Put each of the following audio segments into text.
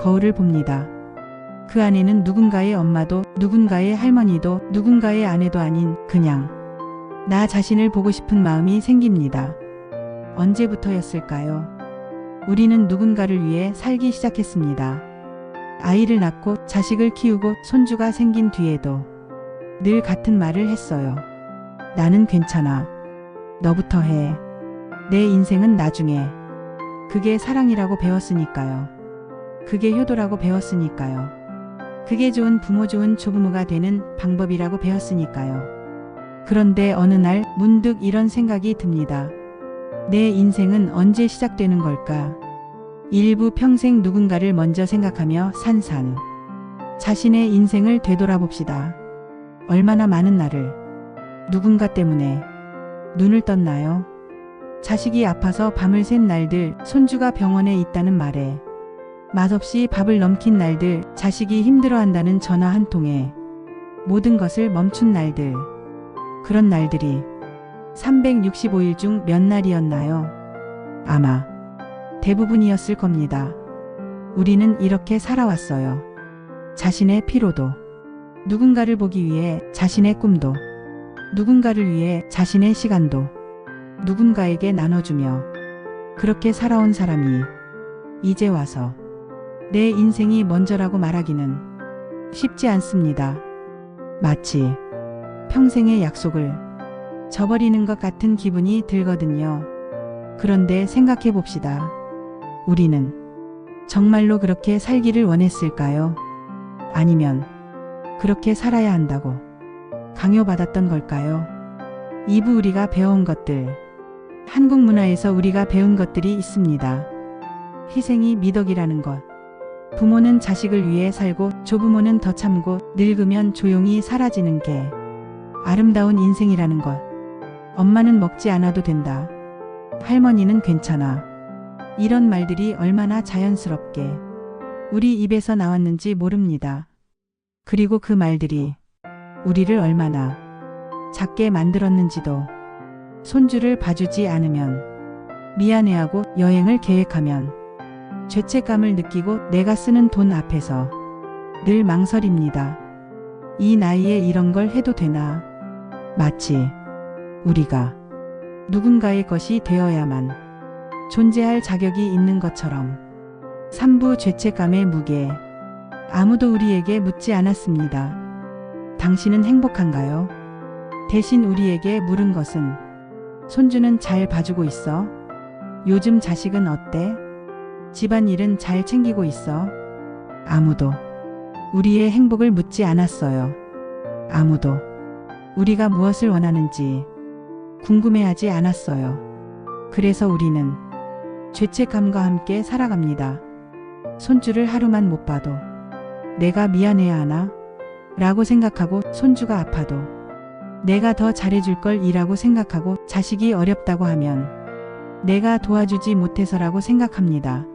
거울을 봅니다. 그 안에는 누군가의 엄마도 누군가의 할머니도 누군가의 아내도 아닌 그냥 나 자신을 보고 싶은 마음이 생깁니다. 언제부터였을까요? 우리는 누군가를 위해 살기 시작했습니다. 아이를 낳고 자식을 키우고 손주가 생긴 뒤에도 늘 같은 말을 했어요. 나는 괜찮아. 너부터 해. 내 인생은 나중에. 그게 사랑이라고 배웠으니까요. 그게 효도라고 배웠으니까요. 그게 좋은 부모 좋은 조부모가 되는 방법이라고 배웠으니까요. 그런데 어느 날 문득 이런 생각이 듭니다. 내 인생은 언제 시작되는 걸까? 일부 평생 누군가를 먼저 생각하며 산산. 자신의 인생을 되돌아봅시다. 얼마나 많은 날을 누군가 때문에 눈을 떴나요? 자식이 아파서 밤을 샌 날들, 손주가 병원에 있다는 말에 맛없이 밥을 넘긴 날들, 자식이 힘들어한다는 전화 한 통에 모든 것을 멈춘 날들. 그런 날들이 365일 중 몇 날이었나요? 아마 대부분이었을 겁니다. 우리는 이렇게 살아왔어요. 자신의 피로도, 누군가를 보기 위해 자신의 꿈도, 누군가를 위해 자신의 시간도 누군가에게 나눠주며 그렇게 살아온 사람이 이제 와서 내 인생이 먼저라고 말하기는 쉽지 않습니다. 마치 평생의 약속을 저버리는 것 같은 기분이 들거든요. 그런데 생각해 봅시다. 우리는 정말로 그렇게 살기를 원했을까요? 아니면 그렇게 살아야 한다고 강요받았던 걸까요? 이부 우리가 배운 것들. 한국 문화에서 우리가 배운 것들이 있습니다. 희생이 미덕이라는 것. 부모는 자식을 위해 살고 조부모는 더 참고 늙으면 조용히 사라지는 게 아름다운 인생이라는 것. 엄마는 먹지 않아도 된다. 할머니는 괜찮아. 이런 말들이 얼마나 자연스럽게 우리 입에서 나왔는지 모릅니다. 그리고 그 말들이 우리를 얼마나 작게 만들었는지도 손주를 봐주지 않으면 미안해하고 여행을 계획하면 죄책감을 느끼고 내가 쓰는 돈 앞에서 늘 망설입니다. 이 나이에 이런 걸 해도 되나? 마치 우리가 누군가의 것이 되어야만 존재할 자격이 있는 것처럼 삼부 죄책감의 무게 아무도 우리에게 묻지 않았습니다. 당신은 행복한가요? 대신 우리에게 물은 것은 손주는 잘 봐주고 있어? 요즘 자식은 어때? 집안일은 잘 챙기고 있어? 아무도 우리의 행복을 묻지 않았어요. 아무도 우리가 무엇을 원하는지 궁금해하지 않았어요. 그래서 우리는 죄책감과 함께 살아갑니다. 손주를 하루만 못 봐도 내가 미안해야 하나? 라고 생각하고 손주가 아파도 내가 더 잘해줄 걸 이라고 생각하고 자식이 어렵다고 하면 내가 도와주지 못해서라고 생각합니다.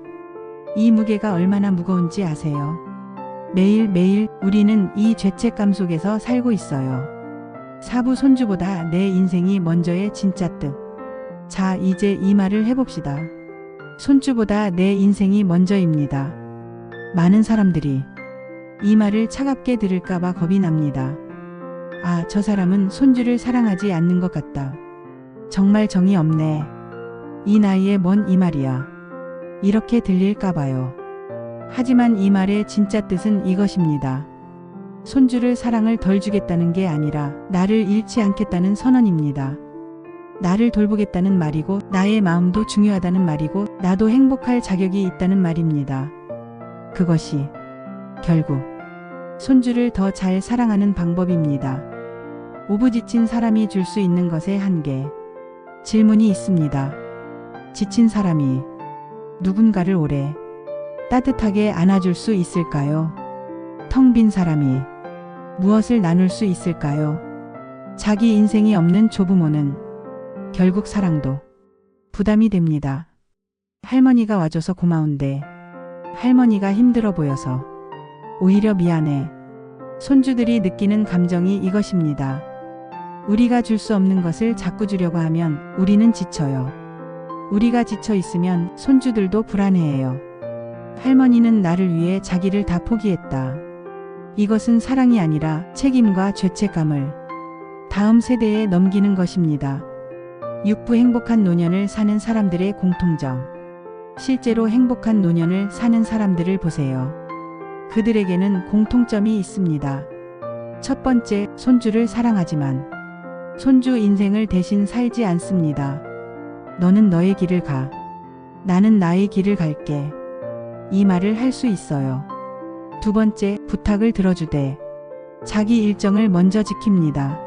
이 무게가 얼마나 무거운지 아세요? 매일매일 우리는 이 죄책감 속에서 살고 있어요. 사부 손주보다 내 인생이 먼저의 진짜 뜻. 자, 이제 이 말을 해봅시다. 손주보다 내 인생이 먼저입니다. 많은 사람들이 이 말을 차갑게 들을까봐 겁이 납니다. 아, 저 사람은 손주를 사랑하지 않는 것 같다. 정말 정이 없네. 이 나이에 뭔 이 말이야. 이렇게 들릴까봐요. 하지만 이 말의 진짜 뜻은 이것입니다. 손주를 사랑을 덜 주겠다는 게 아니라 나를 잃지 않겠다는 선언입니다. 나를 돌보겠다는 말이고 나의 마음도 중요하다는 말이고 나도 행복할 자격이 있다는 말입니다. 그것이 결국 손주를 더 잘 사랑하는 방법입니다. 오부지친 사람이 줄 수 있는 것의 한계. 질문이 있습니다. 지친 사람이 누군가를 오래 따뜻하게 안아줄 수 있을까요? 텅 빈 사람이 무엇을 나눌 수 있을까요? 자기 인생이 없는 조부모는 결국 사랑도 부담이 됩니다. 할머니가 와줘서 고마운데 할머니가 힘들어 보여서 오히려 미안해. 손주들이 느끼는 감정이 이것입니다. 우리가 줄 수 없는 것을 자꾸 주려고 하면 우리는 지쳐요. 우리가 지쳐 있으면 손주들도 불안해해요. 할머니는 나를 위해 자기를 다 포기했다. 이것은 사랑이 아니라 책임과 죄책감을 다음 세대에 넘기는 것입니다. 육부 행복한 노년을 사는 사람들의 공통점. 실제로 행복한 노년을 사는 사람들을 보세요. 그들에게는 공통점이 있습니다. 첫 번째, 손주를 사랑하지만 손주 인생을 대신 살지 않습니다. 너는 너의 길을 가. 나는 나의 길을 갈게. 이 말을 할 수 있어요. 두 번째, 부탁을 들어주되 자기 일정을 먼저 지킵니다.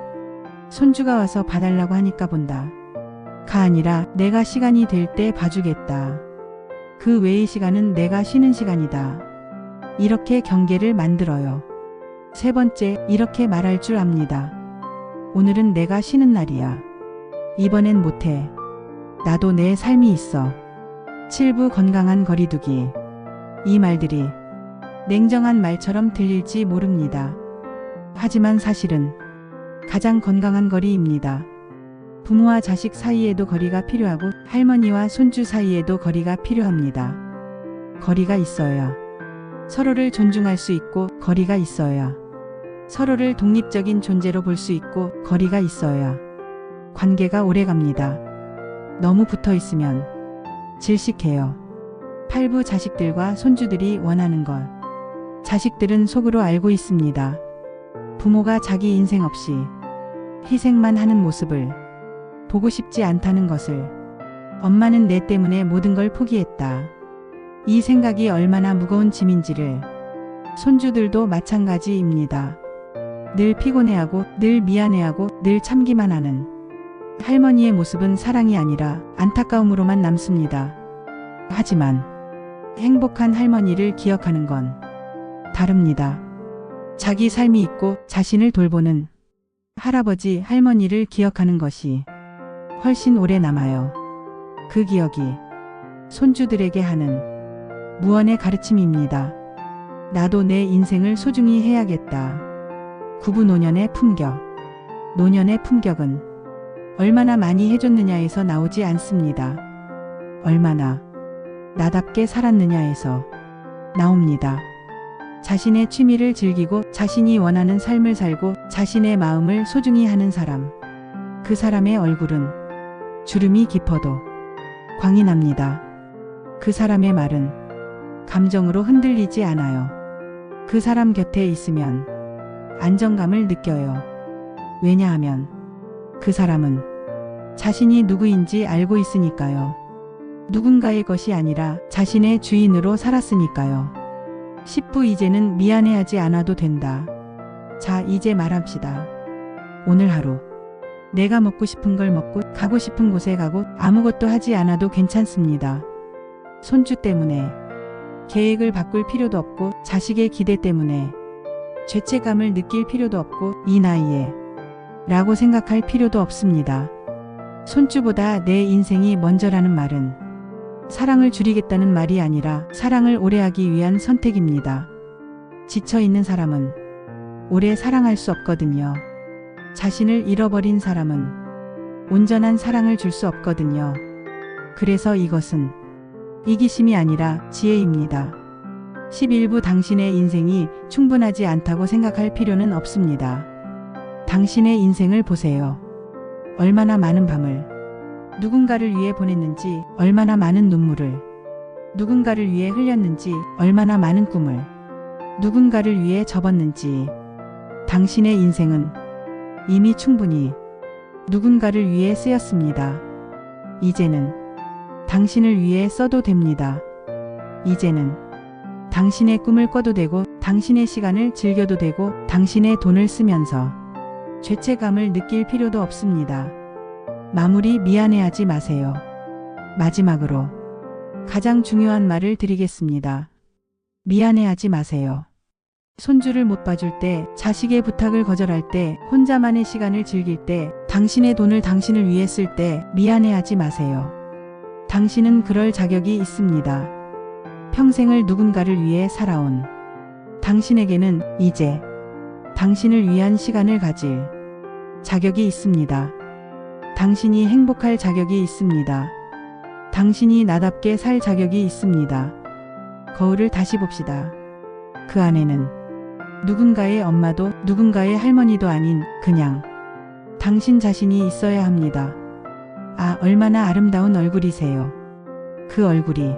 손주가 와서 봐달라고 하니까 본다. 가 아니라 내가 시간이 될 때 봐주겠다. 그 외의 시간은 내가 쉬는 시간이다. 이렇게 경계를 만들어요. 세 번째, 이렇게 말할 줄 압니다. 오늘은 내가 쉬는 날이야. 이번엔 못해. 나도 내 삶이 있어. 칠부 건강한 거리두기. 이 말들이 냉정한 말처럼 들릴지 모릅니다. 하지만 사실은 가장 건강한 거리입니다. 부모와 자식 사이에도 거리가 필요하고 할머니와 손주 사이에도 거리가 필요합니다. 거리가 있어야 서로를 존중할 수 있고 거리가 있어야 서로를 독립적인 존재로 볼 수 있고 거리가 있어야 관계가 오래 갑니다. 너무 붙어 있으면 질식해요. 팔부 자식들과 손주들이 원하는 것. 자식들은 속으로 알고 있습니다. 부모가 자기 인생 없이 희생만 하는 모습을 보고 싶지 않다는 것을 엄마는 내 때문에 모든 걸 포기했다. 이 생각이 얼마나 무거운 짐인지를 손주들도 마찬가지입니다. 늘 피곤해하고 늘 미안해하고 늘 참기만 하는 할머니의 모습은 사랑이 아니라 안타까움으로만 남습니다. 하지만 행복한 할머니를 기억하는 건 다릅니다. 자기 삶이 있고 자신을 돌보는 할아버지, 할머니를 기억하는 것이 훨씬 오래 남아요. 그 기억이 손주들에게 하는 무언의 가르침입니다. 나도 내 인생을 소중히 해야겠다. 구부 노년의 품격. 노년의 품격은 얼마나 많이 해줬느냐에서 나오지 않습니다. 얼마나 나답게 살았느냐에서 나옵니다. 자신의 취미를 즐기고 자신이 원하는 삶을 살고 자신의 마음을 소중히 하는 사람. 그 사람의 얼굴은 주름이 깊어도 광이 납니다. 그 사람의 말은 감정으로 흔들리지 않아요. 그 사람 곁에 있으면 안정감을 느껴요. 왜냐하면 그 사람은 자신이 누구인지 알고 있으니까요. 누군가의 것이 아니라 자신의 주인으로 살았으니까요. 10부 이제는 미안해하지 않아도 된다. 자, 이제 말합시다. 오늘 하루. 내가 먹고 싶은 걸 먹고 가고 싶은 곳에 가고 아무것도 하지 않아도 괜찮습니다. 손주 때문에 계획을 바꿀 필요도 없고 자식의 기대 때문에 죄책감을 느낄 필요도 없고 이 나이에 라고 생각할 필요도 없습니다. 손주보다 내 인생이 먼저라는 말은 사랑을 줄이겠다는 말이 아니라 사랑을 오래 하기 위한 선택입니다. 지쳐 있는 사람은 오래 사랑할 수 없거든요. 자신을 잃어버린 사람은 온전한 사랑을 줄 수 없거든요. 그래서 이것은 이기심이 아니라 지혜입니다. 11부 당신의 인생이 충분하지 않다고 생각할 필요는 없습니다. 당신의 인생을 보세요. 얼마나 많은 밤을 누군가를 위해 보냈는지, 얼마나 많은 눈물을 누군가를 위해 흘렸는지, 얼마나 많은 꿈을 누군가를 위해 접었는지. 당신의 인생은 이미 충분히 누군가를 위해 쓰였습니다. 이제는 당신을 위해 써도 됩니다. 이제는 당신의 꿈을 꿔도 되고 당신의 시간을 즐겨도 되고 당신의 돈을 쓰면서 죄책감을 느낄 필요도 없습니다. 마무리 미안해하지 마세요. 마지막으로 가장 중요한 말을 드리겠습니다. 미안해하지 마세요. 손주를 못 봐줄 때, 자식의 부탁을 거절할 때, 혼자만의 시간을 즐길 때, 당신의 돈을 당신을 위해 쓸 때 미안해하지 마세요. 당신은 그럴 자격이 있습니다. 평생을 누군가를 위해 살아온 당신에게는 이제 당신을 위한 시간을 가질 자격이 있습니다. 당신이 행복할 자격이 있습니다. 당신이 나답게 살 자격이 있습니다. 거울을 다시 봅시다. 그 안에는 누군가의 엄마도 누군가의 할머니도 아닌 그냥 당신 자신이 있어야 합니다. 아, 얼마나 아름다운 얼굴이세요. 그 얼굴이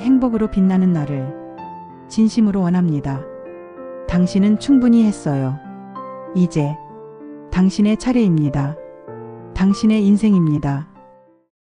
행복으로 빛나는 나를 진심으로 원합니다. 당신은 충분히 했어요. 이제 당신의 차례입니다. 당신의 인생입니다.